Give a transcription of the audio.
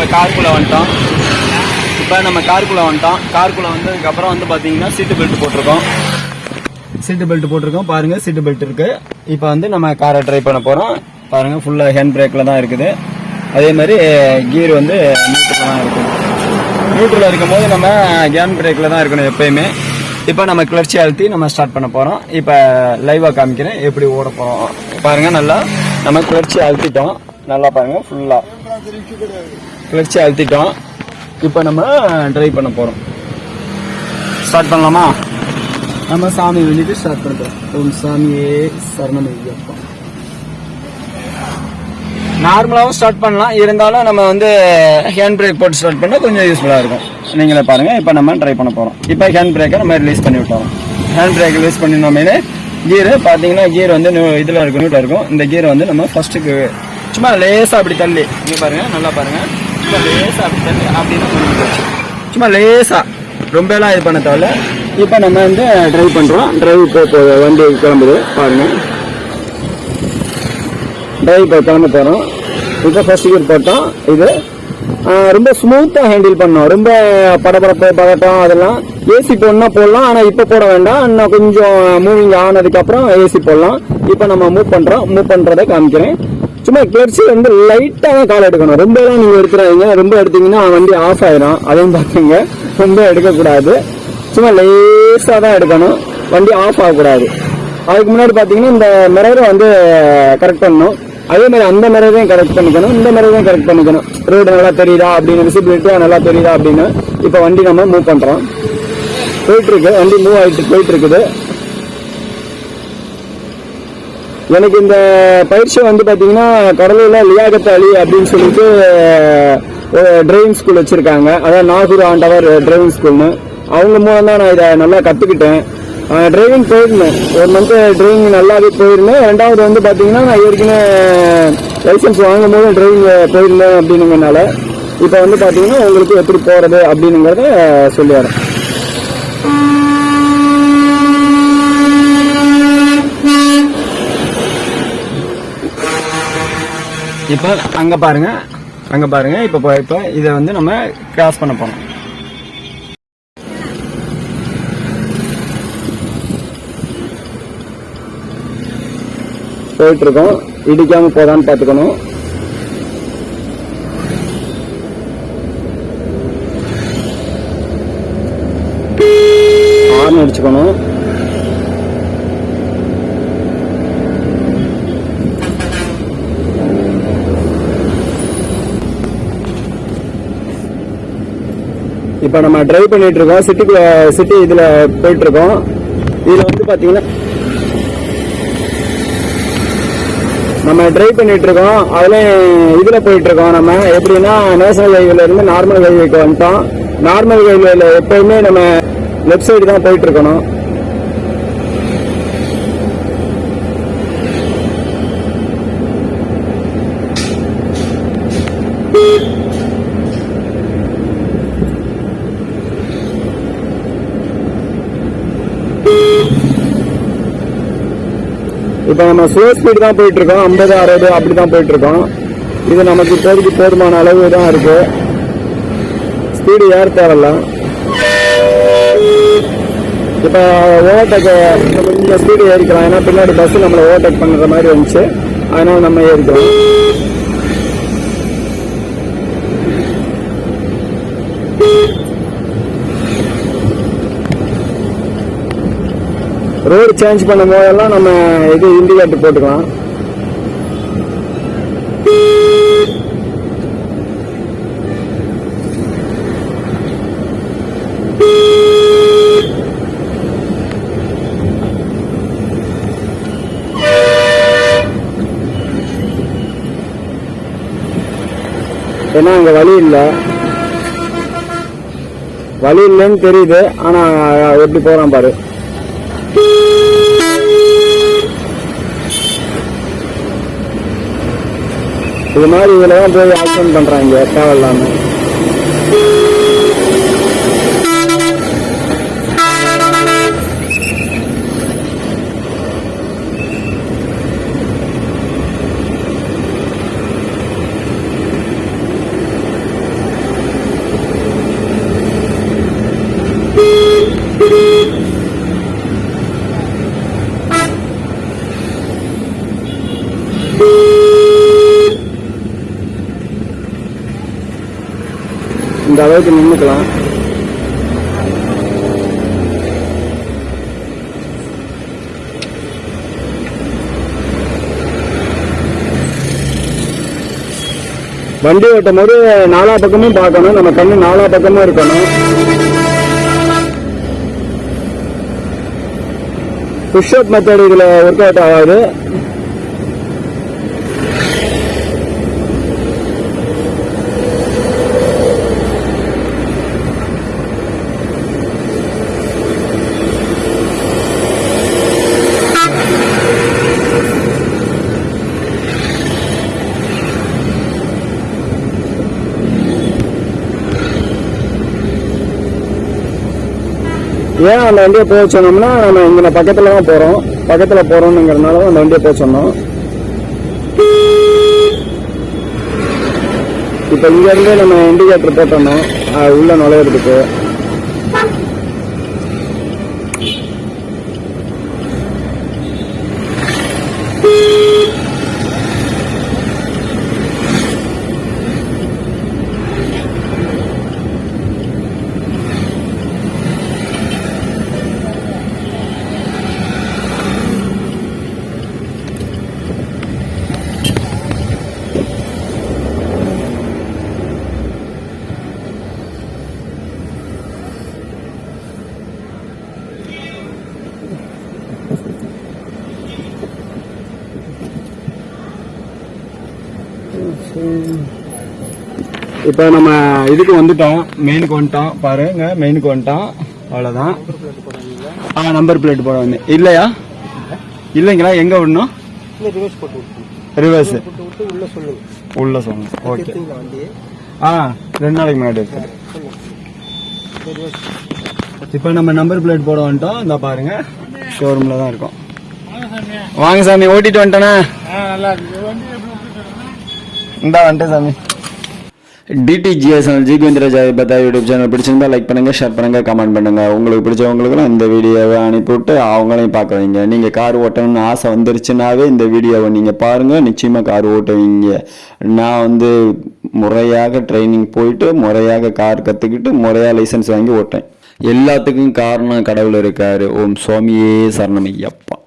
இப்போ காருக்குள்ளே வந்துட்டோம். இப்போ நம்ம காருக்குள்ளே வந்துட்டோம். காருக்குள்ளே வந்ததுக்கப்புறம் வந்து பார்த்தீங்கன்னா சீட்டு பெல்ட் போட்டிருக்கோம். சீட்டு பெல்ட் போட்டிருக்கோம். பாருங்க சீட்டு பெல்ட் இருக்கு. இப்போ வந்து நம்ம காரை ட்ரை பண்ண போகிறோம் பாருங்க ஃபுல்லாக ஹேண்ட் பிரேக்கில் தான் இருக்குது. அதே மாதிரி கீர் வந்து நியூட்ரில் தான் இருக்குது. நியூட்ரில் இருக்கும் போது நம்ம ஹேண்ட் பிரேக்கில் தான் இருக்கணும் எப்பயுமே. இப்போ நம்ம கிளர்ச்சி அழுத்தி நம்ம ஸ்டார்ட் பண்ண போகிறோம் இப்போ லைவாக காமிக்கிறேன். எப்படி ஓட போகிறோம் பாருங்கள் நல்லா நம்ம கிளர்ச்சி அழுத்திட்டோம். நல்லா பாருங்கள் ஃபுல்லாக கிளர்ச்சி அழுத்திட்டோம். இப்போ நம்ம ட்ரை பண்ண போகிறோம் ஸ்டார்ட் பண்ணலாமா? நம்ம சாமி வேண்டிட்டு ஸ்டார்ட் பண்ணுறோம் ஓம் சாமியே சரணம் ஐயப்பா. நார்மலாகவும் ஸ்டார்ட் பண்ணலாம். இருந்தாலும் நம்ம வந்து ஹேண்ட் பிரேக் போட்டு ஸ்டார்ட் பண்ணால் கொஞ்சம் யூஸ்ஃபுல்லாக இருக்கும். நீங்களே பாருங்கள் இப்போ நம்ம ட்ரை பண்ண போகிறோம் இப்போ ஹேண்ட் பிரேக்கை நம்ம ரிலீஸ் பண்ணி விட்டோம் ஹேண்ட் பிரேக் ரிலீஸ் பண்ணினோமே கீர் பார்த்தீங்கன்னா கீர் வந்து இதில் இருக்கும் நியூட்டாக இருக்கும். இந்த கீரை வந்து நம்ம ஃபர்ஸ்ட்டுக்கு சும்மா லேசாக அப்படி தள்ளி. இங்கே பாருங்கள் நல்லா பாருங்கள் சும்மா லேசாக அப்படி தள்ளி அப்படின்னு முடிஞ்சு போச்சு. சும்மா லேசாக ரொம்பலாம் இது பண்ண தேவையில்ல. இப்போ நம்ம வந்து ட்ரைவ் பண்ணுறோம் ட்ரைவ் இப்போ வண்டி கிளம்புது. பாருங்கள் ட்ரைவ் இப்போ கிளம்ப போகிறோம் இப்போ ஃபர்ஸ்ட் கியர் போட்டோம். இது ரொம்ப ஸ்மூத்தாக ஹேண்டில் பண்ணோம். ரொம்ப படபடப்பு பதட்டம் அதெல்லாம் ஏசி போடணும்னா போடலாம். ஆனால் இப்போ போட வேண்டாம். இன்னும் கொஞ்சம் மூவிங் ஆனதுக்கப்புறம் ஏசி போடலாம். இப்போ நம்ம மூவ் பண்ணுறோம் மூவ் பண்ணுறதை காமிக்கிறேன். சும்மா கிளர்ச்சி வந்து லைட்டாக தான் கால் எடுக்கணும். ரொம்பலாம் நீங்கள் எடுத்துறாதீங்க. ரொம்ப எடுத்தீங்கன்னா வண்டி ஆஃப் ஆயிரும். அதையும் பார்த்தீங்க ரொம்ப எடுக்கக்கூடாது. சும்மா லேஸாக தான் எடுக்கணும். வண்டி ஆஃப் ஆகக்கூடாது. அதுக்கு முன்னாடி பார்த்தீங்கன்னா இந்த மிரரை வந்து கரெக்ட் பண்ணணும். அதே மாதிரி அந்த மிரரையும் கரெக்ட் பண்ணிக்கணும். இந்த மிரரையும் கரெக்ட் பண்ணிக்கணும். ரோடு நல்லா தெரியுதா அப்படின்னு விசிபிலிட்டியா நல்லா தெரியுதா அப்படின்னு இப்போ வண்டி நம்ம மூவ் பண்ணுறோம் போயிட்டு இருக்கு. வண்டி மூவ் ஆகிட்டு போயிட்டு இருக்குது. எனக்கு இந்த பயிற்சி வந்து பார்த்தீங்கன்னா கடலூரில் லியாகத் அலி அப்படின்னு சொல்லிட்டு டிரைவிங் ஸ்கூல் வச்சுருக்காங்க. அதாவது நாகூர் ஆண்டவர் டிரைவிங் ஸ்கூல்னு அவங்க மூலம் தான் நான் இதை நல்லா கற்றுக்கிட்டேன் டிரைவிங் போயிருந்தேன். ஒரு மந்த் டிரைவிங் நல்லாவே போயிருந்தேன். ரெண்டாவது வந்து பார்த்தீங்கன்னா நான் ஏற்கனவே லைசன்ஸ் வாங்கும் போது டிரைவிங் போயிருந்தேன் அப்படின்னுங்கனால இப்போ வந்து பார்த்தீங்கன்னா உங்களுக்கு எப்படி போகிறது அப்படின்னுங்கிறத சொல்லி வரேன் இப்போ அங்க பாருங்க அங்க பாருங்க. இப்போ இப்போ இதை வந்து நம்ம கிராஸ் பண்ண போனோம் போயிட்டு இருக்கோம் இடிக்காம போதான்னு பார்த்துக்கணும். ஆர்ன் அடிச்சுக்கணும். இப்போ நம்ம டிரைவ் பண்ணிட்டு இருக்கோம் சிட்டிக்குள்ள சிட்டி இதில் போயிட்டு இருக்கோம் இதில் வந்து பார்த்தீங்கன்னா நம்ம டிரைவ் பண்ணிட்டு இருக்கோம் அதுலேயும் இதில் போயிட்டு இருக்கோம் நம்ம. எப்படின்னா நேஷனல் ஹைவேல இருந்து நார்மல் ஹைவேக்கு வந்துட்டோம். நார்மல் ஹைவேல எப்பயுமே நம்ம லெஃப்ட் சைடு தான் போயிட்டு இருக்கணும் இப்போ நம்ம ஸ்லோ ஸ்பீடு தான் போயிட்டு இருக்கோம் ஐம்பது அறுபது அப்படி தான் போயிட்டு இருக்கோம் இது நமக்கு இப்போதைக்கு போதுமான அளவு தான் இருக்கு. ஸ்பீடு ஏற தேவையில்ல. இப்போ ஓவர்டேக் கொஞ்சம் ஸ்பீடு ஏறிக்கலாம். ஏன்னா பின்னாடி பஸ்ஸு நம்மளை ஓவர்டேக் பண்ணுற மாதிரி வந்துச்சு அதனால நம்ம ஏறிக்கலாம் ரோடு சேஞ்ச் பண்ணும் போதெல்லாம் நம்ம இது இண்டிகேட்டர் போட்டுக்கலாம். ஏன்னா அங்க வழி இல்லை. வழி இல்லைன்னு தெரியுது ஆனா எப்படி போறான் பாரு. இது மாதிரி இதுல தான் போய் ஆக்ஷன் பண்றாங்க தேவையில்லாம. இந்த அளவுக்கு நின்றுக்கலாம் வண்டி ஓட்டும் போது நாலா பக்கமும் பார்க்கணும். நம்ம கண்ணு நாலா பக்கமும் இருக்கணும். புஷ்அப் மெத்தட் இதுல ஒர்க் அவுட் ஆகாது. ஏன் அந்த வண்டியை போக சொன்னோம்னா நம்ம இங்கே பக்கத்தில் தான் போகிறோம் பக்கத்தில் போகிறோம்னுங்கிறதுனால தான் அந்த வண்டியை போக சொன்னோம். இப்போ இங்கேருந்து நம்ம இண்டிகேட்டர் போட்டோம்னா உள்ளே உள்ள நுழையிறதுக்கு இப்போ நம்ம இதுக்கு வந்துட்டோம். மெயினுக்கு வந்துட்டோம். பாருங்க மெயினுக்கு வந்துட்டோம். அவ்வளோதான் ஆ நம்பர் பிளேட் போட வந்து இல்லையா? இல்லைங்களா? எங்கே விடணும்? ரிவர்ஸ் உள்ள சொல்லுங்க ஓகே ஆ ரெண்டு நாளைக்கு முன்னாடி எடுத்தேன் இப்போ நம்ம நம்பர் பிளேட் போட வந்துட்டோம். இந்த பாருங்க. ஷோரூம்ல தான் இருக்கோம். வாங்க சாமி. ஓட்டிட்டு வந்துட்டேனே. நல்லா இருக்கு. இந்தா வந்துட்டேன் சாமி. டிடிஜிஎஸ் ஜிகேந்திரஜா பத்தா யூடியூப் சேனல் பிடிச்சிருந்தா லைக் பண்ணுங்க ஷேர் பண்ணுங்க கமெண்ட் பண்ணுங்க. உங்களுக்கு பிடிச்சவங்களுக்குலாம் இந்த வீடியோவை அனுப்பிவிட்டு அவங்களையும் பார்க்க வைங்க. நீங்கள் கார் ஓட்டணும்னு ஆசை வந்துருச்சுனாவே இந்த வீடியோவை நீங்கள் பாருங்கள் நிச்சயமாக கார் ஓட்டுவீங்க. நான் வந்து முறையாக ட்ரைனிங் போயிட்டு முறையாக கார் கற்றுக்கிட்டு முறையாக லைசன்ஸ் வாங்கி ஓட்டேன் எல்லாத்துக்கும் காரணம் கடவுள் இருக்காரு. ஓம் சுவாமியே சரணமையப்பா